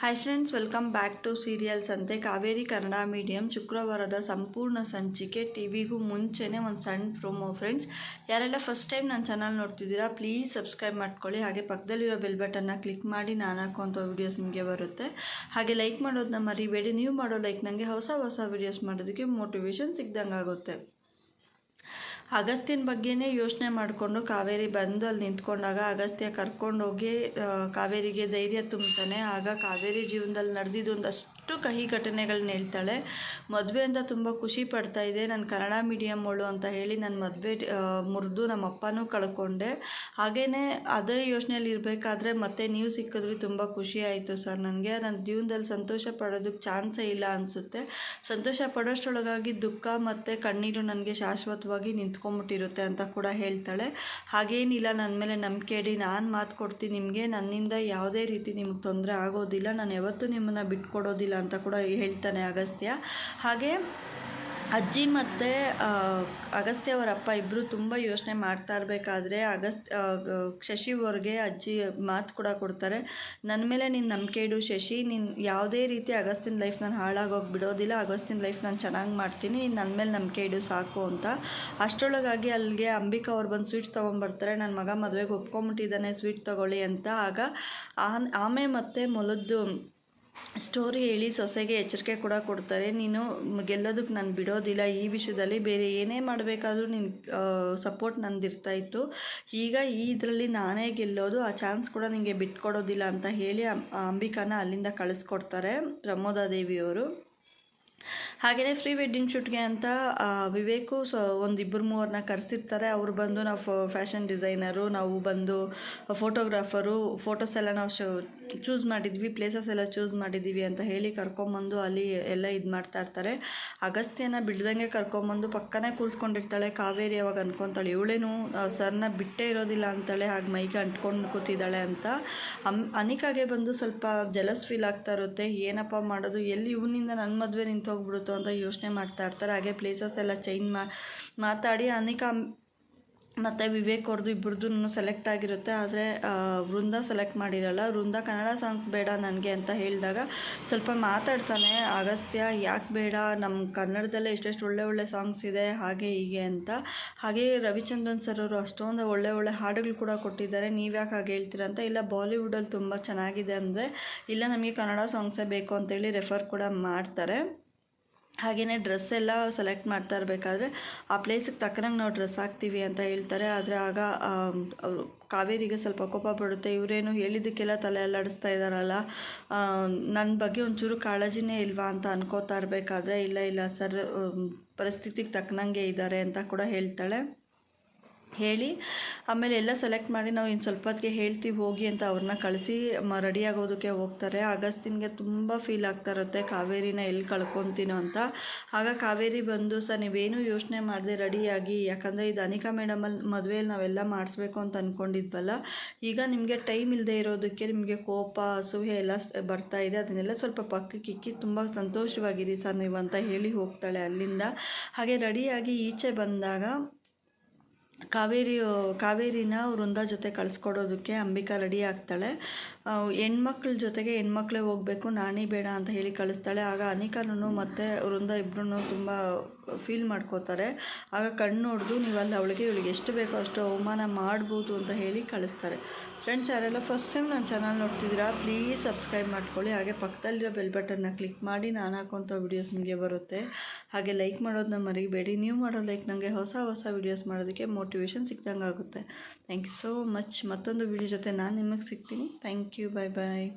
Hi friends welcome back to serials ಅಂತೆ Kaveri Kannada medium ಶುಕ್ರವಾರದ ಸಂಪೂರ್ಣ ಸಂಚಿಕೆ ಟಿ ವಿಗೂ ಮುಂಚೆನೇ ಒಂದು ಸಣ್ಣ ಪ್ರೊಮೋ ಫ್ರೆಂಡ್ಸ್ ಯಾರೆಲ್ಲ ಫಸ್ಟ್ ಟೈಮ್ ನನ್ನ ಚಾನಲ್ ನೋಡ್ತಿದ್ದೀರಾ ಪ್ಲೀಸ್ ಸಬ್ಸ್ಕ್ರೈಬ್ ಮಾಡ್ಕೊಳ್ಳಿ ಹಾಗೆ ಪಕ್ಕದಲ್ಲಿರೋ ಬೆಲ್ ಬಟನ್ನ ಕ್ಲಿಕ್ ಮಾಡಿ ನಾನು ಹಾಕುವಂಥ ವೀಡಿಯೋಸ್ ನಿಮಗೆ ಬರುತ್ತೆ ಹಾಗೆ ಲೈಕ್ ಮಾಡೋದನ್ನ ಮರಿಬೇಡಿ ನೀವು ಮಾಡೋ ಲೈಕ್ ನನಗೆ ಹೊಸ ಹೊಸ ವೀಡಿಯೋಸ್ ಮಾಡೋದಕ್ಕೆ ಮೋಟಿವೇಶನ್ ಸಿಗ್ದಂಗೆ ಆಗುತ್ತೆ ಅಗಸ್ತ್ಯನ ಬಗ್ಗೆನೇ ಯೋಚನೆ ಮಾಡಿಕೊಂಡು ಕಾವೇರಿ ಬಂದು ಅಲ್ಲಿ ನಿಂತ್ಕೊಂಡಾಗ ಅಗಸ್ತ್ಯ ಕರ್ಕೊಂಡೋಗಿ ಕಾವೇರಿಗೆ ಧೈರ್ಯ ತುಂಬ್ತಾನೆ. ಆಗ ಕಾವೇರಿ ಜೀವನದಲ್ಲಿ ನಡೆದಿದ್ದು ಒಂದಷ್ಟು ಕಹಿ ಘಟನೆಗಳನ್ನ ಹೇಳ್ತಾಳೆ. ಮದುವೆ ಅಂತ ತುಂಬ ಖುಷಿ ಪಡ್ತಾ ಇದೆ. ನಾನು ಕನ್ನಡ ಮೀಡಿಯಮ್ಮಳು ಅಂತ ಹೇಳಿ ನನ್ನ ಮದುವೆ ಮುರಿದು ನಮ್ಮ ಅಪ್ಪನೂ ಕಳ್ಕೊಂಡೆ. ಹಾಗೆಯೇ ಅದೇ ಯೋಚನೆಯಲ್ಲಿ ಇರಬೇಕಾದ್ರೆ ಮತ್ತೆ ನೀವು ಸಿಕ್ಕಿದ್ರು ತುಂಬ ಖುಷಿ ಆಯಿತು ಸರ್. ನನಗೆ ನನ್ನ ಜೀವನದಲ್ಲಿ ಸಂತೋಷ ಪಡೋದಕ್ಕೆ ಚಾನ್ಸೇ ಇಲ್ಲ ಅನಿಸುತ್ತೆ. ಸಂತೋಷ ಪಡೋಷ್ಟರೊಳಗಾಗಿ ದುಃಖ ಮತ್ತು ಕಣ್ಣೀರು ನನಗೆ ಶಾಶ್ವತವಾಗಿ ನಿಂತ್ಕೊಂಬಿಟ್ಟಿರುತ್ತೆ ಅಂತ ಕೂಡ ಹೇಳ್ತಾಳೆ. ಹಾಗೇನಿಲ್ಲ ನನ್ನ ಮೇಲೆ ನಂಬಿಕೆ ಇಡಿ, ನಾನು ಮಾತು ಕೊಡ್ತೀನಿ. ನಿಮಗೆ ನನ್ನಿಂದ ಯಾವುದೇ ರೀತಿ ನಿಮ್ಗೆ ತೊಂದರೆ ಆಗೋದಿಲ್ಲ. ನಾನು ಯಾವತ್ತೂ ನಿಮ್ಮನ್ನು ಬಿಟ್ಕೊಡೋದಿಲ್ಲ. ಅಂತ ಕೂಡ ಹೇಳ್ತಾನೆ ಅಗಸ್ತ್ಯ. ಹಾಗೆ ಅಜ್ಜಿ ಮತ್ತು ಅಗಸ್ತ್ಯ ಅವರ ಅಪ್ಪ ಇಬ್ಬರು ತುಂಬ ಯೋಚನೆ ಮಾಡ್ತಾ ಇರಬೇಕಾದ್ರೆ ಅಗಸ್ತ್ಯ ಶಶಿವರ್ಗೆ ಅಜ್ಜಿ ಮಾತು ಕೂಡ ಕೊಡ್ತಾರೆ. ನನ್ನ ಮೇಲೆ ನೀನು ನಂಬಿಕೆ ಇಡು ಶಶಿ, ನೀನು ಯಾವುದೇ ರೀತಿ ಅಗಸ್ತಿನ ಲೈಫ್ ನಾನು ಹಾಳಾಗೋಗಿ ಬಿಡೋದಿಲ್ಲ ಅಗಸ್ತಿನ ಲೈಫ್ ನಾನು ಚೆನ್ನಾಗಿ ಮಾಡ್ತೀನಿ, ನೀನು ನನ್ನ ಮೇಲೆ ನಂಬಿಕೆ ಇಡು ಸಾಕು ಅಂತ. ಅಷ್ಟರೊಳಗಾಗಿ ಅಲ್ಲಿಗೆ ಅಂಬಿಕಾ ಅವ್ರು ಬಂದು ಸ್ವೀಟ್ಸ್ ತೊಗೊಂಬರ್ತಾರೆ. ನನ್ನ ಮಗ ಮದುವೆಗೆ ಒಪ್ಕೊಂಬಿಟ್ಟಿದ್ದಾನೆ ಸ್ವೀಟ್ ತೊಗೊಳ್ಳಿ ಅಂತ. ಆಗ ಆಮೆ ಮತ್ತು ಮೊಲದ್ದು ಸ್ಟೋರಿ ಹೇಳಿ ಸೊಸೆಗೆ ಎಚ್ಚರಿಕೆ ಕೂಡ ಕೊಡ್ತಾರೆ. ನೀನು ಗೆಲ್ಲೋದಕ್ಕೆ ನಾನು ಬಿಡೋದಿಲ್ಲ. ಈ ವಿಷಯದಲ್ಲಿ ಬೇರೆ ಏನೇ ಮಾಡಬೇಕಾದ್ರೂ ನಿನ್ನ ಸಪೋರ್ಟ್ ನಂದಿರ್ತಾ ಇತ್ತು. ಈಗ ಈ ಇದರಲ್ಲಿ ನಾನೇ ಗೆಲ್ಲೋದು, ಆ ಚಾನ್ಸ್ ಕೂಡ ನಿಮಗೆ ಬಿಟ್ಕೊಡೋದಿಲ್ಲ ಅಂತ ಹೇಳಿ ಅಂಬಿಕಾನ ಅಲ್ಲಿಂದ ಕಳಿಸ್ಕೊಡ್ತಾರೆ ಪ್ರಮೋದಾ ದೇವಿಯವರು. ಹಾಗೆಯೇ ಫ್ರೀ ವೆಡ್ಡಿಂಗ್ ಶೂಟ್ಗೆ ಅಂತ ವಿವೇಕು ಸೊ ಒಂದು ಇಬ್ಬರು ಮೂವರನ್ನ ಕರೆಸಿರ್ತಾರೆ. ಅವರು ಬಂದು ನಾವು ಫ್ಯಾಷನ್ ಡಿಸೈನರು, ನಾವು ಬಂದು ಫೋಟೋಗ್ರಾಫರು, ಫೋಟೋಸ್ ಎಲ್ಲ ನಾವು ಶೂ, ಚೂಸ್ ಮಾಡಿದ್ವಿ, ಪ್ಲೇಸಸ್ ಎಲ್ಲ ಚೂಸ್ ಮಾಡಿದ್ದೀವಿ ಅಂತ ಹೇಳಿ ಕರ್ಕೊಂಬಂದು ಅಲ್ಲಿ ಎಲ್ಲ ಇದು ಮಾಡ್ತಾ ಇರ್ತಾರೆ. ಅಗಸ್ತ್ಯನ ಬಿಡ್ದಂಗೆ ಕರ್ಕೊಂಬಂದು ಪಕ್ಕನೇ ಕೂರಿಸ್ಕೊಂಡಿರ್ತಾಳೆ. ಕಾವೇರಿ ಅವಾಗ ಅಂದ್ಕೊತಾಳೆ ಇವಳೇನು ಸರ್ನ ಬಿಟ್ಟೇ ಇರೋದಿಲ್ಲ ಅಂತಾಳೆ, ಹಾಗೆ ಮೈಗೆ ಅಂಟ್ಕೊಂಡು ಕೂತಿದ್ದಾಳೆ ಅಂತ. ಅಮ್, ಅನಿಕಾಗೆ ಬಂದು ಸ್ವಲ್ಪ ಜಲಸ್ ಫೀಲ್ ಆಗ್ತಾ ಇರುತ್ತೆ. ಏನಪ್ಪ ಮಾಡೋದು, ಎಲ್ಲಿ ಇವನಿಂದ ನನ್ನ ಮದುವೆ ನಿಂತು ಹೋಗ್ಬಿಡುತ್ತೋ ಅಂತ ಯೋಚನೆ ಮಾಡ್ತಾ ಇರ್ತಾರೆ. ಹಾಗೆ ಪ್ಲೇಸಸ್ ಎಲ್ಲ ಚೇಂಜ್ ಮಾತಾಡಿ ಅನಿಕಾ ಮತ್ತು ವಿವೇಕ್ ಅವ್ರದ್ದು ಇಬ್ಬರದ್ದು ಸೆಲೆಕ್ಟ್ ಆಗಿರುತ್ತೆ. ಆದರೆ ವೃಂದ ಸೆಲೆಕ್ಟ್ ಮಾಡಿರಲ್ಲ. ವೃಂದ, ಕನ್ನಡ ಸಾಂಗ್ಸ್ ಬೇಡ ನನಗೆ ಅಂತ ಹೇಳಿದಾಗ ಸ್ವಲ್ಪ ಮಾತಾಡ್ತಾನೆ. ಅಗಸ್ತ್ಯ, ಯಾಕೆ ಬೇಡ? ನಮ್ಮ ಕನ್ನಡದಲ್ಲೇ ಎಷ್ಟೆಷ್ಟು ಒಳ್ಳೆ ಒಳ್ಳೆ ಸಾಂಗ್ಸ್ ಇದೆ. ಹಾಗೆ, ಹೀಗೆ ಅಂತ. ಹಾಗೆ ರವಿಚಂದ್ರನ್ ಸರ್ ಅವರು ಅಷ್ಟೊಂದು ಒಳ್ಳೆ ಒಳ್ಳೆ ಹಾಡುಗಳು ಕೂಡ ಕೊಟ್ಟಿದ್ದಾರೆ. ನೀವು ಯಾಕೆ ಹಾಗೆ ಹೇಳ್ತೀರ ಅಂತ? ಇಲ್ಲ ಬಾಲಿವುಡಲ್ಲಿ ತುಂಬ ಚೆನ್ನಾಗಿದೆ ಅಂದರೆ, ಇಲ್ಲ ನಮಗೆ ಕನ್ನಡ ಸಾಂಗ್ಸೇ ಬೇಕು ಅಂತೇಳಿ ರೆಫರ್ ಕೂಡ ಮಾಡ್ತಾರೆ. ಹಾಗೆಯೇ ಡ್ರೆಸ್ ಎಲ್ಲ ಸೆಲೆಕ್ಟ್ ಮಾಡ್ತಾ ಇರಬೇಕಾದ್ರೆ, ಆ ಪ್ಲೇಸಿಗೆ ತಕ್ಕನಂಗೆ ನಾವು ಡ್ರೆಸ್ ಹಾಕ್ತೀವಿ ಅಂತ ಹೇಳ್ತಾರೆ. ಆದರೆ ಆಗ ಅವರು ಕಾವೇರಿಗೆ ಸ್ವಲ್ಪ ಕೋಪ ಬರುತ್ತೆ. ಇವರೇನು ಹೇಳಿದ್ದಕ್ಕೆಲ್ಲ ತಲೆ ಅಲ್ಲಾಡಿಸ್ತಾ ಇದ್ದಾರಲ್ಲ ನನ್ನ ಬಗ್ಗೆ ಒಂಚೂರು ಕಾಳಜಿನೇ ಇಲ್ವಾ ಅಂತ ಅನ್ಕೋತಾ ಇರಬೇಕಾದ್ರೆ, ಇಲ್ಲ ಇಲ್ಲ, ಸರ್ ಪರಿಸ್ಥಿತಿಗೆ ತಕ್ಕನಂಗೆ ಇದ್ದಾರೆ ಅಂತ ಕೂಡ ಹೇಳ್ತಾಳೆ. ಹೇಳಿ. ಆಮೇಲೆ ಎಲ್ಲ ಸೆಲೆಕ್ಟ್ ಮಾಡಿ ನಾವು ಇನ್ನು ಸ್ವಲ್ಪ ಹೊತ್ತಿಗೆ ಹೇಳ್ತೀವಿ, ಹೋಗಿ ಅಂತ ಅವ್ರನ್ನ ಕಳಿಸಿ ರೆಡಿ ಆಗೋದಕ್ಕೆ ಹೋಗ್ತಾರೆ. ಅಗಸ್ತಿನ್ಗೆ ತುಂಬ ಫೀಲ್ ಆಗ್ತಾ ಇರುತ್ತೆ, ಕಾವೇರಿನ ಎಲ್ಲಿ ಕಳ್ಕೊತೀನೋ ಅಂತ. ಆಗ ಕಾವೇರಿ ಬಂದು, ಸರ್, ನೀವೇನು ಯೋಚನೆ ಮಾಡಿದೆ ರೆಡಿಯಾಗಿ ಯಾಕಂದರೆ ಇದು ಅನಿಕಾ ಮೇಡಮಲ್ಲಿ ಮದುವೆಯಲ್ಲಿ ನಾವೆಲ್ಲ ಮಾಡಿಸ್ಬೇಕು ಅಂತ ಅಂದ್ಕೊಂಡಿದ್ವಲ್ಲ ಈಗ ನಿಮಗೆ ಟೈಮ್ ಇಲ್ಲದೆ ಇರೋದಕ್ಕೆ ನಿಮಗೆ ಕೋಪ ಅಸೂಹೆ ಎಲ್ಲ ಬರ್ತಾ ಇದೆ. ಅದನ್ನೆಲ್ಲ ಸ್ವಲ್ಪ ಪಕ್ಕಕ್ಕೆ ಇಕ್ಕಿ, ತುಂಬ ಸಂತೋಷವಾಗಿರಿ ಸರ್ ನೀವು ಅಂತ ಹೇಳಿ ಹೋಗ್ತಾಳೆ ಅಲ್ಲಿಂದ. ಹಾಗೆ ರೆಡಿಯಾಗಿ ಈಚೆ ಬಂದಾಗ ಕಾವೇರಿ, ಕಾವೇರಿನ ವೃಂದ ಜೊತೆ ಕಳಿಸ್ಕೊಡೋದಕ್ಕೆ ಅಂಬಿಕಾ ರೆಡಿ ಆಗ್ತಾಳೆ. ಹೆಣ್ಮಕ್ಳ ಜೊತೆಗೆ ಹೆಣ್ಮಕ್ಳೇ ಹೋಗಬೇಕು, ನಾನೇ ಬೇಡ ಅಂತ ಹೇಳಿ ಕಳಿಸ್ತಾಳೆ. ಆಗ ಅನಿಕಾನು ಮತ್ತು ವೃಂದ ಇಬ್ಬರೂ ತುಂಬ ಫೀಲ್ ಮಾಡ್ಕೋತಾರೆ. ಆಗ ಕಣ್ಣು ನೀವು ಅಲ್ಲಿ ಅವಳಿಗೆ ಇವಳಿಗೆ ಎಷ್ಟು ಬೇಕೋ ಅಷ್ಟು ಅವಮಾನ ಮಾಡ್ಬೋದು ಅಂತ ಹೇಳಿ ಕಳಿಸ್ತಾರೆ. ಫ್ರೆಂಡ್ಸ್ ಯಾರೆಲ್ಲ ಫಸ್ಟ್ ಟೈಮ್ ನನ್ನ ಚಾನಲ್ ನೋಡ್ತಿದ್ದೀರಾ ಪ್ಲೀಸ್ ಸಬ್ಸ್ಕ್ರೈಬ್ ಮಾಡ್ಕೊಳ್ಳಿ. ಹಾಗೆ ಪಕ್ಕದಲ್ಲಿರೋ ಬೆಲ್ ಬಟನ್ನ ಕ್ಲಿಕ್ ಮಾಡಿ, ನಾನು ಹಾಕೋಂಥ ವೀಡಿಯೋಸ್ ನಿಮಗೆ ಬರುತ್ತೆ. ಹಾಗೆ ಲೈಕ್ ಮಾಡೋದನ್ನ ಮರಿಬೇಡಿ. ನೀವು ಮಾಡೋ ಲೈಕ್ ನನಗೆ ಹೊಸ ಹೊಸ ವೀಡಿಯೋಸ್ ಮಾಡೋದಕ್ಕೆ ಮೋಟಿವೇಶನ್ ಸಿಗ್ದಂಗೆ ಆಗುತ್ತೆ ಥ್ಯಾಂಕ್ ಯು ಸೋ ಮಚ್ ಮತ್ತೊಂದು ವೀಡಿಯೋ ಜೊತೆ ನಾನು ನಿಮಗೆ ಸಿಗ್ತೀನಿ. Thank you bye bye